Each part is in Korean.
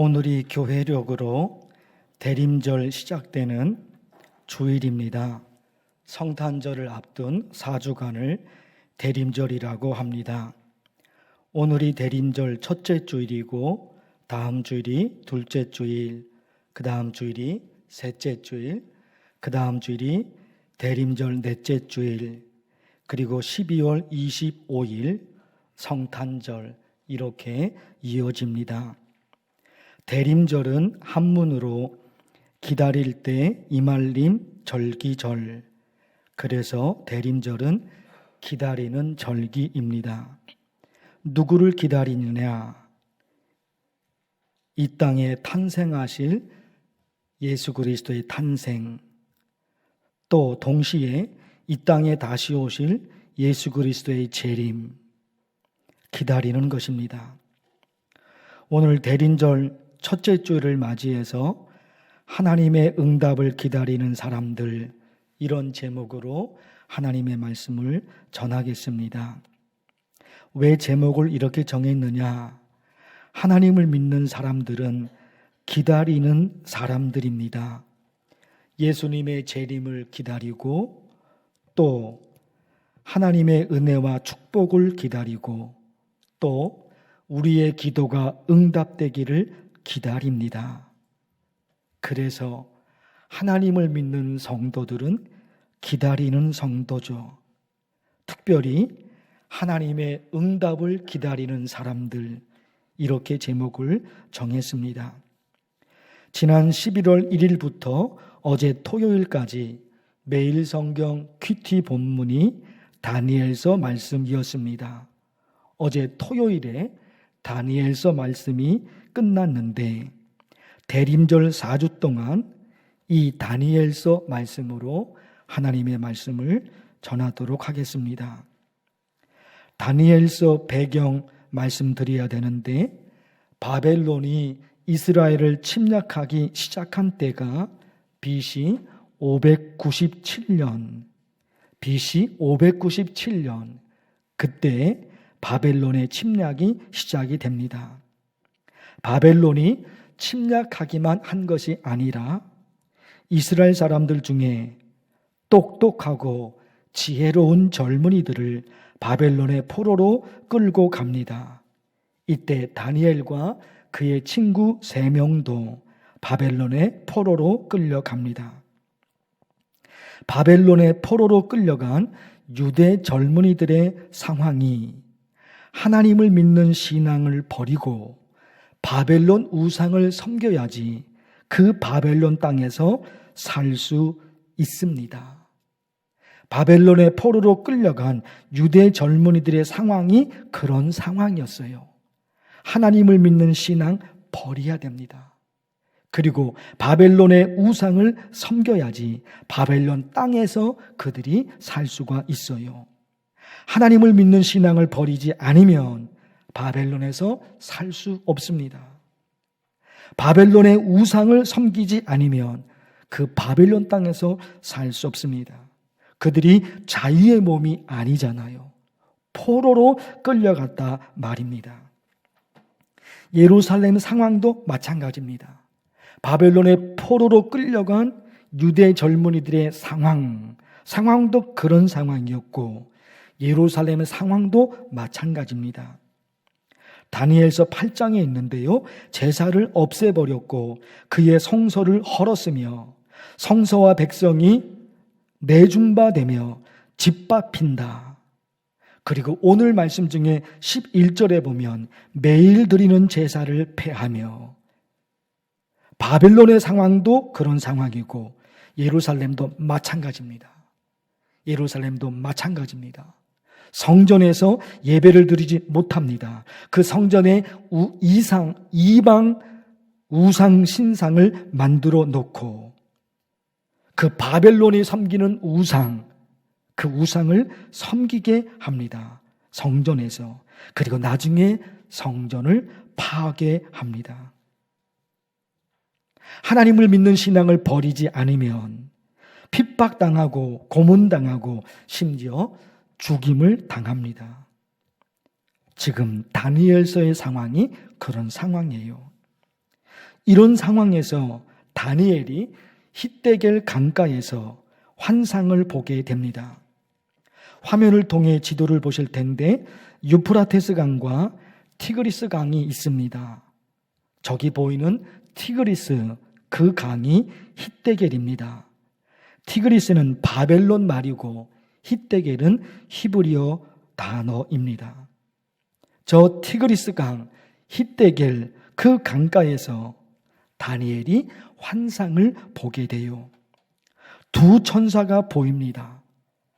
오늘이 교회력으로 대림절 시작되는 주일입니다. 성탄절을 앞둔 4주간을 대림절이라고 합니다. 오늘이 대림절 첫째 주일이고 다음 주일이 둘째 주일, 그 다음 주일이 셋째 주일, 그 다음 주일이 대림절 넷째 주일, 그리고 12월 25일 성탄절 이렇게 이어집니다. 대림절은 한문으로 기다릴 때 이말림 절기절. 그래서 대림절은 기다리는 절기입니다. 누구를 기다리느냐? 이 땅에 탄생하실 예수 그리스도의 탄생, 또 동시에 이 땅에 다시 오실 예수 그리스도의 재림, 기다리는 것입니다. 오늘 대림절 첫째 주를 맞이해서 하나님의 응답을 기다리는 사람들, 이런 제목으로 하나님의 말씀을 전하겠습니다. 왜 제목을 이렇게 정했느냐? 하나님을 믿는 사람들은 기다리는 사람들입니다. 예수님의 재림을 기다리고 또 하나님의 은혜와 축복을 기다리고 또 우리의 기도가 응답되기를 기다립니다. 그래서 하나님을 믿는 성도들은 기다리는 성도죠. 특별히 하나님의 응답을 기다리는 사람들, 이렇게 제목을 정했습니다. 지난 11월 1일부터 어제 토요일까지 매일 성경 퀴티 본문이 다니엘서 말씀이었습니다. 어제 토요일에 다니엘서 말씀이 끝났는데 대림절 4주 동안 이 다니엘서 말씀으로 하나님의 말씀을 전하도록 하겠습니다. 다니엘서 배경 말씀드려야 되는데 바벨론이 이스라엘을 침략하기 시작한 때가 BC 597년, BC 597년, 그때 바벨론의 침략이 시작이 됩니다. 바벨론이 침략하기만 한 것이 아니라 이스라엘 사람들 중에 똑똑하고 지혜로운 젊은이들을 바벨론의 포로로 끌고 갑니다. 이때 다니엘과 그의 친구 세 명도 바벨론의 포로로 끌려갑니다. 바벨론의 포로로 끌려간 유대 젊은이들의 상황이 하나님을 믿는 신앙을 버리고 바벨론 우상을 섬겨야지 그 바벨론 땅에서 살 수 있습니다. 바벨론의 포로로 끌려간 유대 젊은이들의 상황이 그런 상황이었어요. 하나님을 믿는 신앙 버려야 됩니다. 그리고 바벨론의 우상을 섬겨야지 바벨론 땅에서 그들이 살 수가 있어요. 하나님을 믿는 신앙을 버리지 않으면 바벨론에서 살 수 없습니다. 바벨론의 우상을 섬기지 않으면 그 바벨론 땅에서 살 수 없습니다. 그들이 자유의 몸이 아니잖아요. 포로로 끌려갔다 말입니다. 예루살렘 상황도 마찬가지입니다. 바벨론의 포로로 끌려간 유대 젊은이들의 상황, 상황도 그런 상황이었고 예루살렘의 상황도 마찬가지입니다. 다니엘서 8장에 있는데요. 제사를 없애버렸고 그의 성소를 헐었으며 성서와 백성이 내중바되며 짓밟힌다. 그리고 오늘 말씀 중에 11절에 보면 매일 드리는 제사를 폐하며 바벨론의 상황도 그런 상황이고 예루살렘도 마찬가지입니다. 예루살렘도 마찬가지입니다. 성전에서 예배를 드리지 못합니다. 그 성전에 이상, 이방 우상 신상을 만들어 놓고 그 바벨론이 섬기는 우상, 그 우상을 섬기게 합니다. 성전에서. 그리고 나중에 성전을 파괴합니다. 하나님을 믿는 신앙을 버리지 않으면 핍박당하고 고문당하고 심지어 죽임을 당합니다. 지금 다니엘서의 상황이 그런 상황이에요. 이런 상황에서 다니엘이 히데겔 강가에서 환상을 보게 됩니다. 화면을 통해 지도를 보실 텐데 유프라테스 강과 티그리스 강이 있습니다. 저기 보이는 티그리스 그 강이 히데겔입니다. 티그리스는 바벨론 말이고 히데겔은 히브리어 단어입니다. 저 티그리스 강, 히데겔 그 강가에서 다니엘이 환상을 보게 돼요. 두 천사가 보입니다.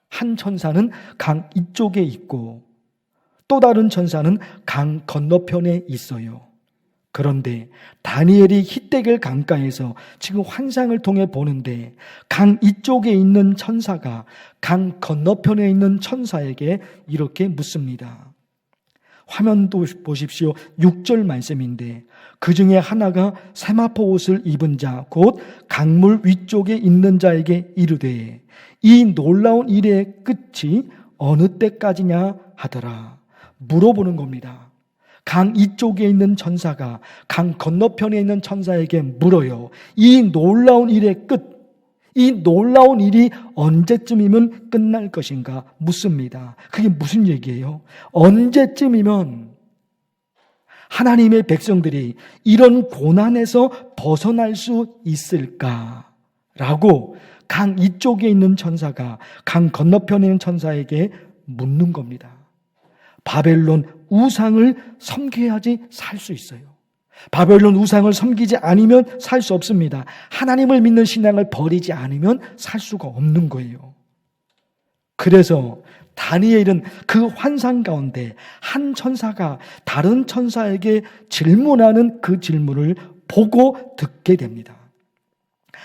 한 천사는 강 이쪽에 있고 또 다른 천사는 강 건너편에 있어요. 그런데 다니엘이 히데겔 강가에서 지금 환상을 통해 보는데 강 이쪽에 있는 천사가 강 건너편에 있는 천사에게 이렇게 묻습니다. 화면도 보십시오. 6절 말씀인데 그 중에 하나가 세마포 옷을 입은 자, 곧 강물 위쪽에 있는 자에게 이르되 이 놀라운 일의 끝이 어느 때까지냐 하더라. 물어보는 겁니다. 강 이쪽에 있는 천사가 강 건너편에 있는 천사에게 물어요. 이 놀라운 일의 끝, 이 놀라운 일이 언제쯤이면 끝날 것인가 묻습니다. 그게 무슨 얘기예요? 언제쯤이면 하나님의 백성들이 이런 고난에서 벗어날 수 있을까? 라고 강 이쪽에 있는 천사가 강 건너편에 있는 천사에게 묻는 겁니다. 바벨론 우상을 섬겨야지 살 수 있어요. 바벨론 우상을 섬기지 않으면 살 수 없습니다. 하나님을 믿는 신앙을 버리지 않으면 살 수가 없는 거예요. 그래서 다니엘은 그 환상 가운데 한 천사가 다른 천사에게 질문하는 그 질문을 보고 듣게 됩니다.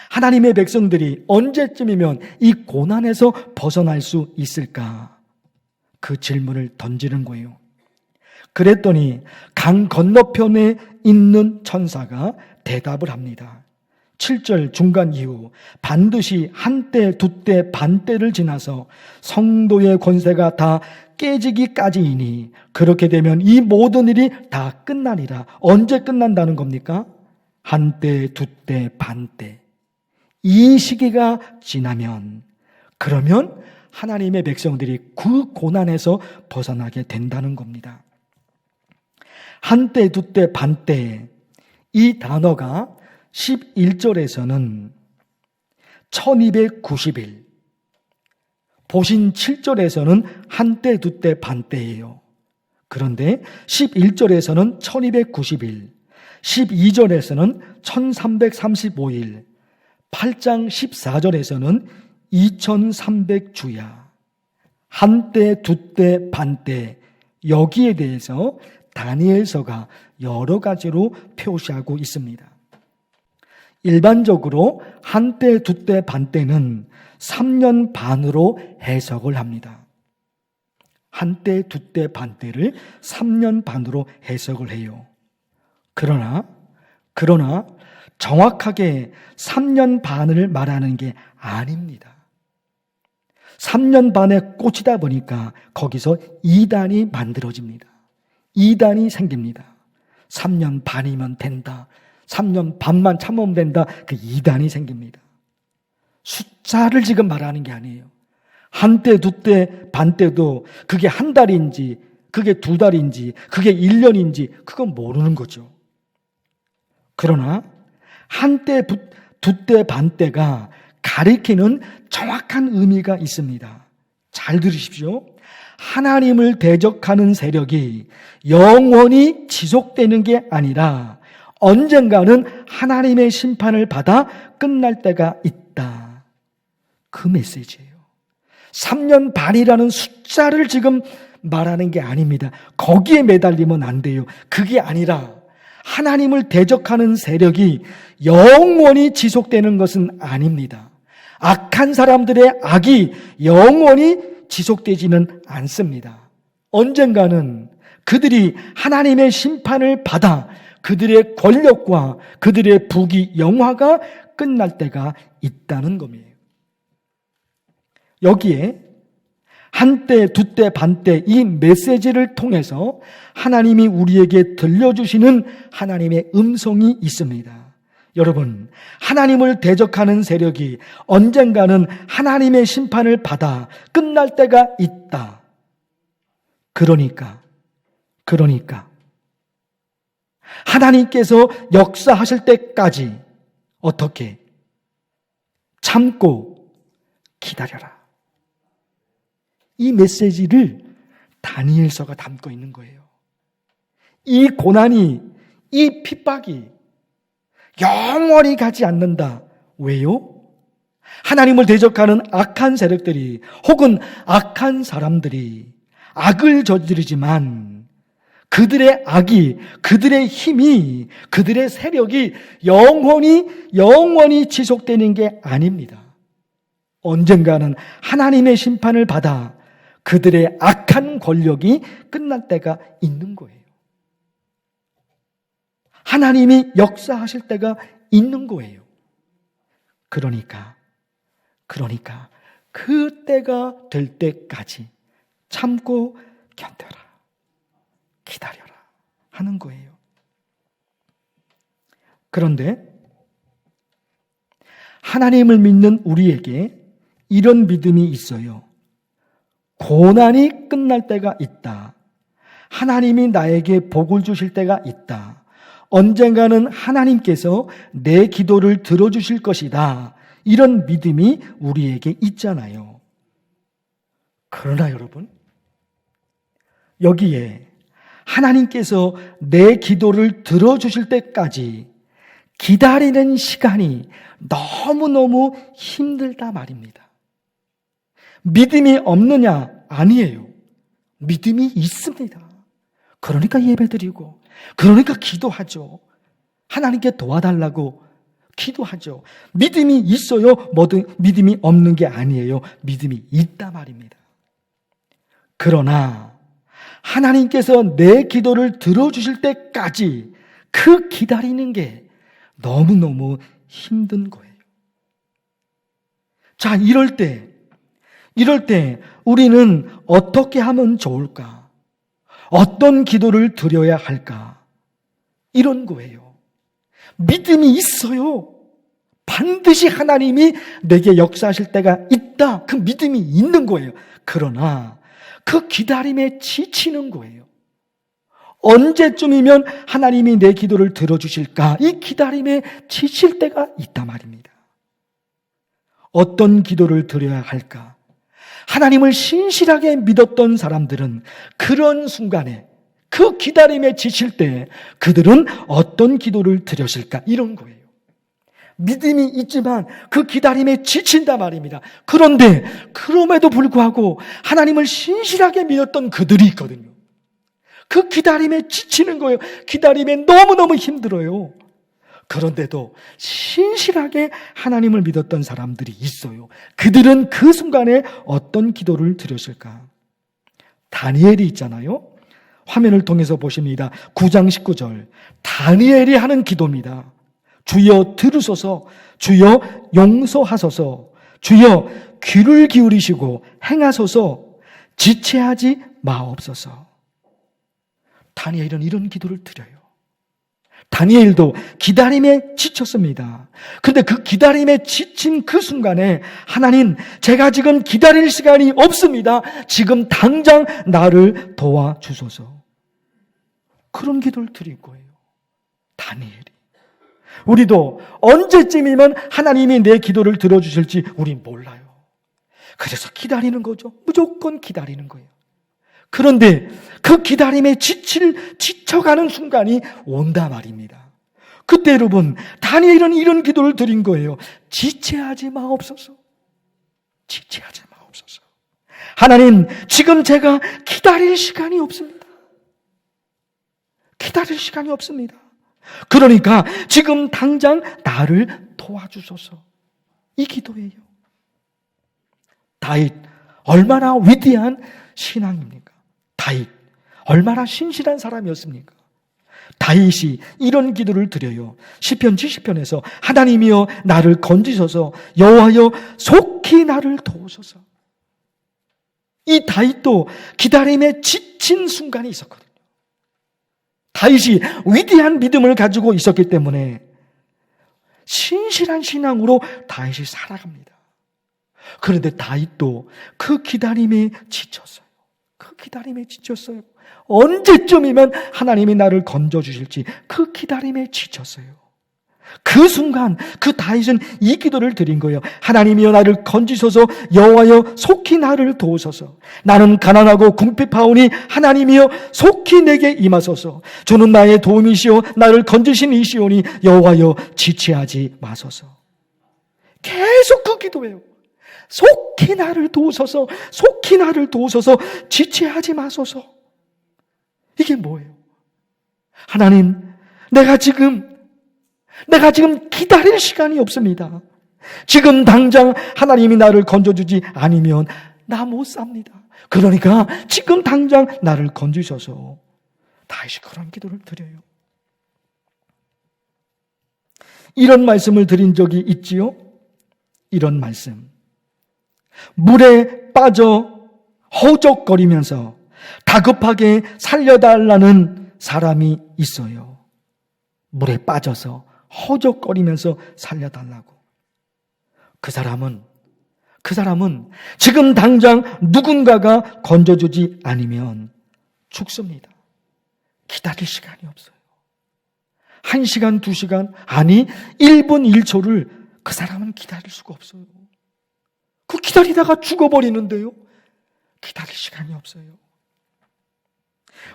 하나님의 백성들이 언제쯤이면 이 고난에서 벗어날 수 있을까? 그 질문을 던지는 거예요. 그랬더니 강 건너편에 있는 천사가 대답을 합니다. 7절 중간 이후 반드시 한때, 두때, 반때를 지나서 성도의 권세가 다 깨지기까지이니 그렇게 되면 이 모든 일이 다 끝나리라. 언제 끝난다는 겁니까? 한때, 두때, 반때. 이 시기가 지나면 그러면 하나님의 백성들이 그 고난에서 벗어나게 된다는 겁니다. 한때, 두때, 반때 이 단어가 11절에서는 1290일, 보신 7절에서는 한때, 두때, 반때예요. 그런데 11절에서는 1290일, 12절에서는 1335일, 8장 14절에서는 2300주야. 한때, 두때, 반때, 여기에 대해서 다니엘서가 여러 가지로 표시하고 있습니다. 일반적으로 한때, 두때, 반때는 3년 반으로 해석을 합니다. 한때, 두때, 반때를 3년 반으로 해석을 해요. 그러나, 그러나 정확하게 3년 반을 말하는 게 아닙니다. 3년 반에 꽂히다 보니까 거기서 2단이 만들어집니다. 2단이 생깁니다. 3년 반이면 된다. 3년 반만 참으면 된다. 그 2단이 생깁니다. 숫자를 지금 말하는 게 아니에요. 한 때, 두 때, 반 때도 그게 한 달인지, 그게 두 달인지, 그게 1년인지, 그건 모르는 거죠. 그러나, 한 때, 두 때, 반 때가 가리키는 정확한 의미가 있습니다. 잘 들으십시오. 하나님을 대적하는 세력이 영원히 지속되는 게 아니라 언젠가는 하나님의 심판을 받아 끝날 때가 있다. 그 메시지예요. 3년 반이라는 숫자를 지금 말하는 게 아닙니다. 거기에 매달리면 안 돼요. 그게 아니라 하나님을 대적하는 세력이 영원히 지속되는 것은 아닙니다. 악한 사람들의 악이 영원히 지속되지는 않습니다. 언젠가는 그들이 하나님의 심판을 받아 그들의 권력과 그들의 부귀 영화가 끝날 때가 있다는 겁니다. 여기에 한때, 두때, 반때 이 메시지를 통해서 하나님이 우리에게 들려주시는 하나님의 음성이 있습니다. 여러분, 하나님을 대적하는 세력이 언젠가는 하나님의 심판을 받아 끝날 때가 있다. 그러니까, 그러니까, 하나님께서 역사하실 때까지 어떻게 참고 기다려라. 이 메시지를 다니엘서가 담고 있는 거예요. 이 고난이, 이 핍박이 영원히 가지 않는다. 왜요? 하나님을 대적하는 악한 세력들이 혹은 악한 사람들이 악을 저지르지만 그들의 악이, 그들의 힘이, 그들의 세력이 영원히, 영원히 지속되는 게 아닙니다. 언젠가는 하나님의 심판을 받아 그들의 악한 권력이 끝날 때가 있는 거예요. 하나님이 역사하실 때가 있는 거예요. 그러니까, 그러니까, 그 때가 될 때까지 참고 견뎌라. 기다려라. 하는 거예요. 그런데, 하나님을 믿는 우리에게 이런 믿음이 있어요. 고난이 끝날 때가 있다. 하나님이 나에게 복을 주실 때가 있다. 언젠가는 하나님께서 내 기도를 들어주실 것이다. 이런 믿음이 우리에게 있잖아요. 그러나 여러분, 여기에 하나님께서 내 기도를 들어주실 때까지 기다리는 시간이 너무너무 힘들다 말입니다. 믿음이 없느냐? 아니에요. 믿음이 있습니다. 그러니까 예배 드리고, 그러니까 기도하죠. 하나님께 도와달라고 기도하죠. 믿음이 있어요. 뭐든 믿음이 없는 게 아니에요. 믿음이 있다 말입니다. 그러나 하나님께서 내 기도를 들어주실 때까지 그 기다리는 게 너무너무 힘든 거예요. 자, 이럴 때, 이럴 때 우리는 어떻게 하면 좋을까? 어떤 기도를 드려야 할까? 이런 거예요. 믿음이 있어요. 반드시 하나님이 내게 역사하실 때가 있다. 그 믿음이 있는 거예요. 그러나 그 기다림에 지치는 거예요. 언제쯤이면 하나님이 내 기도를 들어주실까? 이 기다림에 지칠 때가 있다 말입니다. 어떤 기도를 드려야 할까? 하나님을 신실하게 믿었던 사람들은 그런 순간에 그 기다림에 지칠 때 그들은 어떤 기도를 드렸을까? 이런 거예요. 믿음이 있지만 그 기다림에 지친다 말입니다. 그런데 그럼에도 불구하고 하나님을 신실하게 믿었던 그들이 있거든요. 그 기다림에 지치는 거예요. 기다림에 너무너무 힘들어요. 그런데도 신실하게 하나님을 믿었던 사람들이 있어요. 그들은 그 순간에 어떤 기도를 드렸을까? 다니엘이 있잖아요. 화면을 통해서 보십니다. 9장 19절. 다니엘이 하는 기도입니다. 주여 들으소서, 주여 용서하소서, 주여 귀를 기울이시고 행하소서, 지체하지 마옵소서. 다니엘은 이런 기도를 드려요. 다니엘도 기다림에 지쳤습니다. 그런데 그 기다림에 지친 그 순간에 하나님, 제가 지금 기다릴 시간이 없습니다. 지금 당장 나를 도와주소서. 그런 기도를 드린 거예요. 다니엘이. 우리도 언제쯤이면 하나님이 내 기도를 들어주실지 우린 몰라요. 그래서 기다리는 거죠. 무조건 기다리는 거예요. 그런데 그 기다림에 지칠, 지쳐가는 순간이 온다 말입니다. 그때 여러분, 다니엘은 이런 기도를 드린 거예요. 지체하지 마옵소서. 지체하지 마옵소서. 하나님, 지금 제가 기다릴 시간이 없습니다. 기다릴 시간이 없습니다. 그러니까 지금 당장 나를 도와주소서. 이 기도예요. 다윗, 얼마나 위대한 신앙입니까? 다윗, 얼마나 신실한 사람이었습니까? 다윗이 이런 기도를 드려요. 시편 70편에서 하나님이여 나를 건지소서 여호와여 속히 나를 도우소서. 이 다윗도 기다림에 지친 순간이 있었거든요. 다윗이 위대한 믿음을 가지고 있었기 때문에 신실한 신앙으로 다윗이 살아갑니다. 그런데 다윗도 그 기다림에 지쳤어요. 그 기다림에 지쳤어요. 언제쯤이면 하나님이 나를 건져주실지 그 기다림에 지쳤어요. 그 순간 그 다윗은 이 기도를 드린 거예요. 하나님이여 나를 건지소서 여호와여 속히 나를 도우소서. 나는 가난하고 궁핍하오니 하나님이여 속히 내게 임하소서. 주는 나의 도움이시오 나를 건지신 이시오니 여호와여 지체하지 마소서. 계속 그 기도해요. 속히 나를 도우소서. 속히 나를 도우소서. 지체하지 마소서. 이게 뭐예요? 하나님, 내가 지금 내가 지금 기다릴 시간이 없습니다. 지금 당장 하나님이 나를 건져주지 않으면 나 못 삽니다. 그러니까 지금 당장 나를 건지셔서 다시 그런 기도를 드려요. 이런 말씀을 드린 적이 있지요? 이런 말씀. 물에 빠져 허적거리면서 다급하게 살려달라는 사람이 있어요. 물에 빠져서 허적거리면서 살려달라고. 그 사람은, 그 사람은 지금 당장 누군가가 건져주지 않으면 죽습니다. 기다릴 시간이 없어요. 한 시간, 두 시간, 아니, 1분 1초를 그 사람은 기다릴 수가 없어요. 그 기다리다가 죽어버리는데요. 기다릴 시간이 없어요.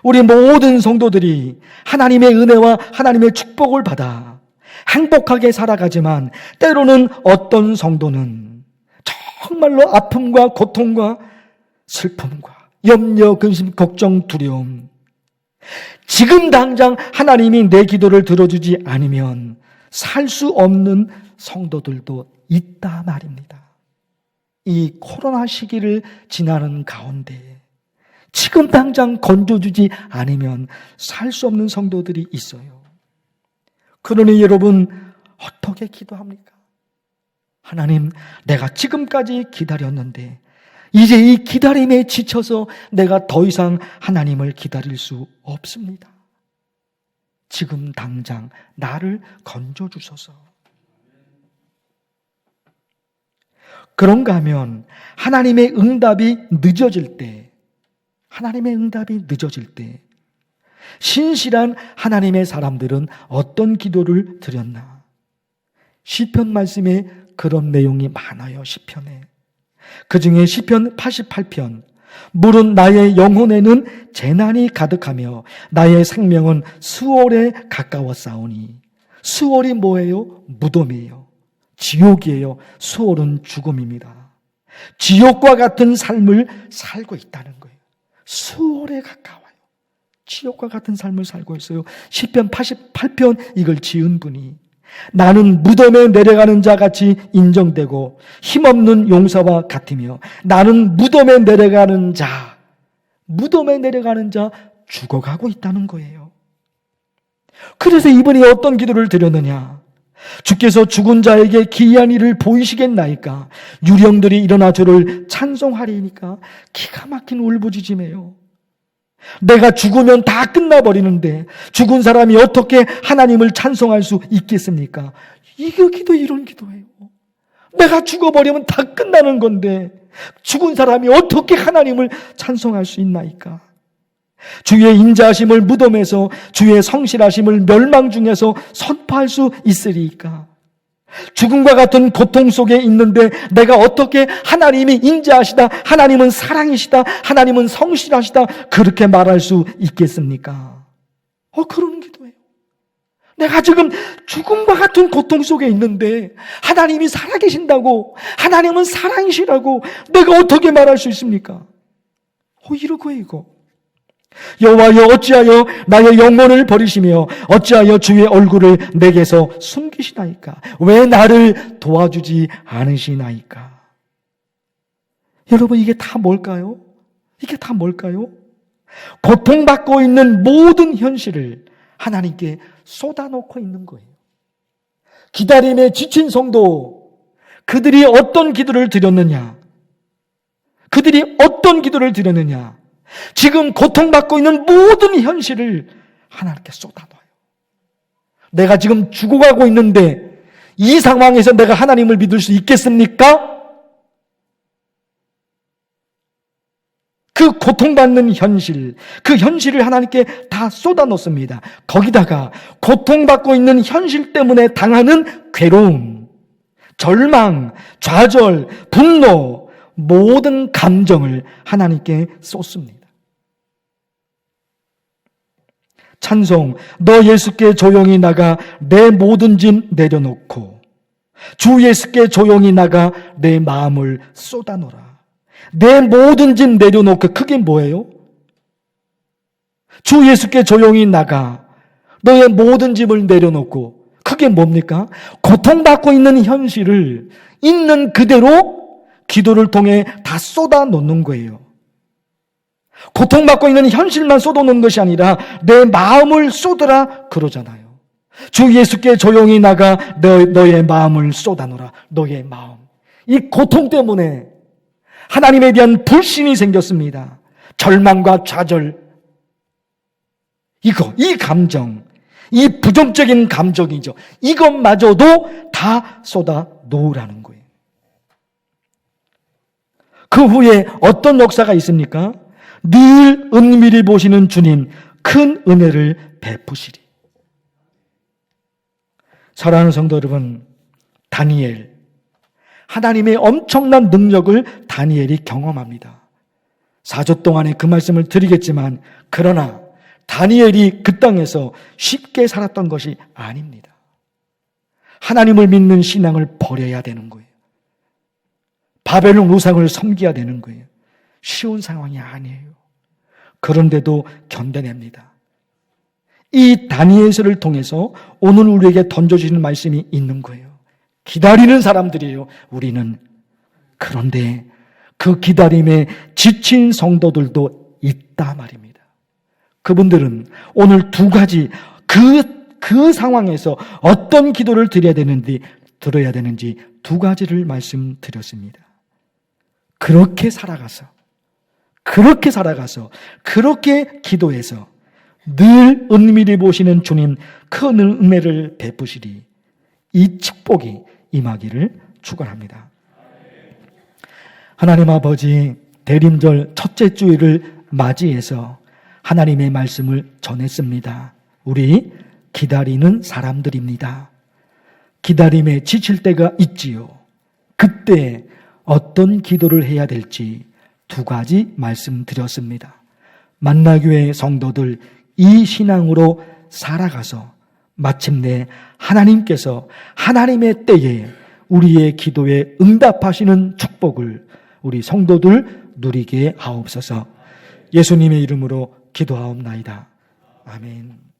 우리 모든 성도들이 하나님의 은혜와 하나님의 축복을 받아 행복하게 살아가지만 때로는 어떤 성도는 정말로 아픔과 고통과 슬픔과 염려, 근심, 걱정, 두려움. 지금 당장 하나님이 내 기도를 들어주지 않으면 살 수 없는 성도들도 있다 말입니다. 이 코로나 시기를 지나는 가운데 지금 당장 건져주지 않으면 살 수 없는 성도들이 있어요. 그러니 여러분, 어떻게 기도합니까? 하나님, 내가 지금까지 기다렸는데, 이제 이 기다림에 지쳐서 내가 더 이상 하나님을 기다릴 수 없습니다. 지금 당장 나를 건져주소서. 그런가 하면 하나님의 응답이 늦어질 때, 하나님의 응답이 늦어질 때, 신실한 하나님의 사람들은 어떤 기도를 드렸나? 시편 말씀에 그런 내용이 많아요. 시편에. 그 중에 시편 88편 물은 나의 영혼에는 재난이 가득하며 나의 생명은 수월에 가까워 싸우니 수월이 뭐예요? 무덤이에요. 지옥이에요. 수월은 죽음입니다. 지옥과 같은 삶을 살고 있다는 거예요. 수월에 가까워요. 지옥과 같은 삶을 살고 있어요. 10편 88편 이걸 지은 분이 나는 무덤에 내려가는 자 같이 인정되고 힘없는 용사와 같으며 나는 무덤에 내려가는 자, 무덤에 내려가는 자 죽어가고 있다는 거예요. 그래서 이분이 어떤 기도를 드렸느냐? 주께서 죽은 자에게 기이한 일을 보이시겠나이까? 유령들이 일어나 저를 찬송하리니까 기가 막힌 울부짖음이에요. 내가 죽으면 다 끝나버리는데 죽은 사람이 어떻게 하나님을 찬송할 수 있겠습니까? 이거 기도 이런 기도예요. 내가 죽어버리면 다 끝나는 건데 죽은 사람이 어떻게 하나님을 찬송할 수 있나이까? 주의 인자하심을 무덤에서 주의 성실하심을 멸망 중에서 선포할 수 있으리까? 죽음과 같은 고통 속에 있는데 내가 어떻게 하나님이 인자하시다, 하나님은 사랑이시다, 하나님은 성실하시다, 그렇게 말할 수 있겠습니까? 어, 그러는 기도예요. 내가 지금 죽음과 같은 고통 속에 있는데 하나님이 살아계신다고, 하나님은 사랑이시라고 내가 어떻게 말할 수 있습니까? 어, 이러고 이거. 여호와여 어찌하여 나의 영혼을 버리시며 어찌하여 주의 얼굴을 내게서 숨기시나이까? 왜 나를 도와주지 않으시나이까? 여러분 이게 다 뭘까요? 이게 다 뭘까요? 고통받고 있는 모든 현실을 하나님께 쏟아놓고 있는 거예요. 기다림에 지친 성도 그들이 어떤 기도를 드렸느냐? 그들이 어떤 기도를 드렸느냐? 지금 고통받고 있는 모든 현실을 하나님께 쏟아놔요. 내가 지금 죽어가고 있는데 이 상황에서 내가 하나님을 믿을 수 있겠습니까? 그 고통받는 현실, 그 현실을 하나님께 다 쏟아 놓습니다. 거기다가 고통받고 있는 현실 때문에 당하는 괴로움, 절망, 좌절, 분노, 모든 감정을 하나님께 쏟습니다. 찬송, 너 예수께 조용히 나가 내 모든 짐 내려놓고 주 예수께 조용히 나가 내 마음을 쏟아놓라. 내 모든 짐 내려놓고 그게 뭐예요? 주 예수께 조용히 나가 너의 모든 짐을 내려놓고 그게 뭡니까? 고통받고 있는 현실을 있는 그대로 기도를 통해 다 쏟아 놓는 거예요. 고통받고 있는 현실만 쏟아놓는 것이 아니라 내 마음을 쏟으라 그러잖아요. 주 예수께 조용히 나가 너, 너의 마음을 쏟아놓으라. 너의 마음. 이 고통 때문에 하나님에 대한 불신이 생겼습니다. 절망과 좌절. 이거, 이 감정, 이 부정적인 감정이죠. 이것마저도 다 쏟아 놓으라는 거예요. 그 후에 어떤 역사가 있습니까? 늘 은밀히 보시는 주님 큰 은혜를 베푸시리. 사랑하는 성도 여러분, 다니엘. 하나님의 엄청난 능력을 다니엘이 경험합니다. 4조 동안에 그 말씀을 드리겠지만, 그러나 다니엘이 그 땅에서 쉽게 살았던 것이 아닙니다. 하나님을 믿는 신앙을 버려야 되는 거예요. 바벨론 우상을 섬겨야 되는 거예요. 쉬운 상황이 아니에요. 그런데도 견뎌냅니다. 이 다니엘서를 통해서 오늘 우리에게 던져주시는 말씀이 있는 거예요. 기다리는 사람들이에요. 우리는. 그런데 그 기다림에 지친 성도들도 있다 말입니다. 그분들은 오늘 두 가지 그, 그 상황에서 어떤 기도를 드려야 되는지, 들어야 되는지 두 가지를 말씀드렸습니다. 그렇게 살아가서 그렇게 살아가서 그렇게 기도해서 늘 은밀히 보시는 주님 큰 은혜를 베푸시리 이 축복이 임하기를 축원합니다. 하나님 아버지 대림절 첫째 주일을 맞이해서 하나님의 말씀을 전했습니다. 우리 기다리는 사람들입니다. 기다림에 지칠 때가 있지요. 그때 어떤 기도를 해야 될지 두 가지 말씀드렸습니다. 만나교회 성도들 이 신앙으로 살아가서 마침내 하나님께서 하나님의 때에 우리의 기도에 응답하시는 축복을 우리 성도들 누리게 하옵소서 예수님의 이름으로 기도하옵나이다. 아멘.